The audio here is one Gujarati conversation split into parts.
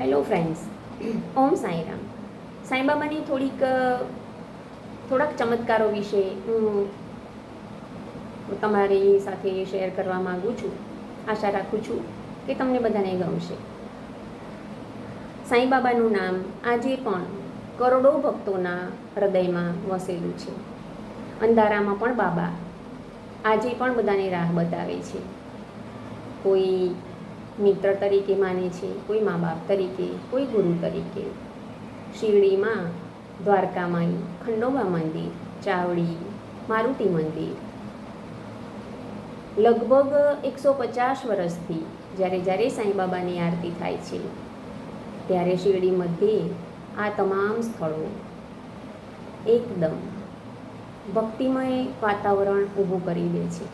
Hello friends Om Sairam. સાંઈબાબાની થોડીક થોડાક ચમત્કારો વિશે હું તમારી સાથે શેર કરવા માગું છું. આશા રાખું છું કે તમને બધાને ગમશે. સાંઈબાબાનું નામ આજે પણ કરોડો ભક્તોના હૃદયમાં વસેલું છે. અંધારામાં પણ બાબા આજે પણ બધાને રાહ બતાવે છે. કોઈ મિત્ર તરીકે માને છે, કોઈ મા બાપ તરીકે, કોઈ ગુરુ તરીકે. શિરડીમાં દ્વારકામાઈ ખંડોબા મંદિર ચાવડી, મારુતિ મંદિર. લગભગ એકસો પચાસ વર્ષથી જ્યારે જ્યારે સાંઈબાબાની આરતી થાય છે, ત્યારે શિરડી મધ્યે આ તમામ સ્થળો એકદમ ભક્તિમય વાતાવરણ ઊભું કરી દે છે.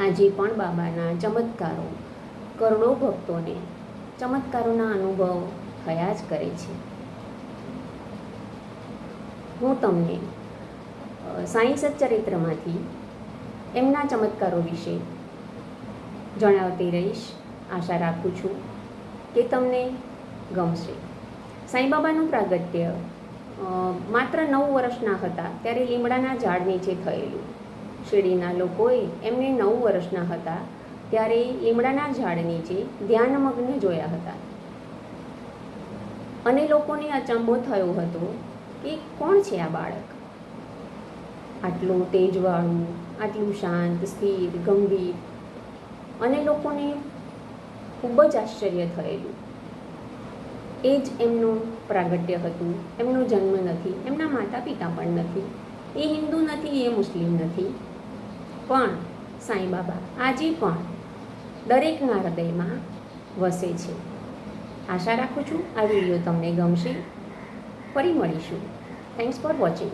આજે પણ બાબાના ચમત્કારો કરોડો ભક્તોને ચમત્કારોના અનુભવ થયા જ કરે છે. હું તમને સાંઈ સચ્ચરિત્રમાંથી એમના ચમત્કારો વિશે જણાવતી રહીશ. આશા રાખું છું કે તમને ગમશે. સાંઈબાબાનું પ્રાગટ્ય માત્ર નવ વર્ષના હતા, ત્યારે લીમડાના ઝાડ નીચે થયેલું, શેરડીના લોકોએ એમને નવ વર્ષના હતા. ત્યારે લીમડાના ઝાડ નીચે ધ્યાનમગ્ન જોયા હતા. અને લોકોને અચંબો થયો હતો કે કોણ છે આ બાળક? આટલું તેજવાળું, આટલું શાંત, સ્થિર, ગંભીર અને લોકોને ખૂબ જ આશ્ચર્ય થયેલું. એ જ એમનું પ્રાગટ્ય હતું. એમનો જન્મ નથી. એમના માતા પિતા પણ નથી. એ હિન્દુ નથી, એ મુસ્લિમ નથી. પણ સાંઈબાબા આજે પણ દરેકના હૃદયમાં વસે છે. આશા રાખું છું આ વીડિયો તમને ગમશે. ફરી મળીશું. Thanks for watching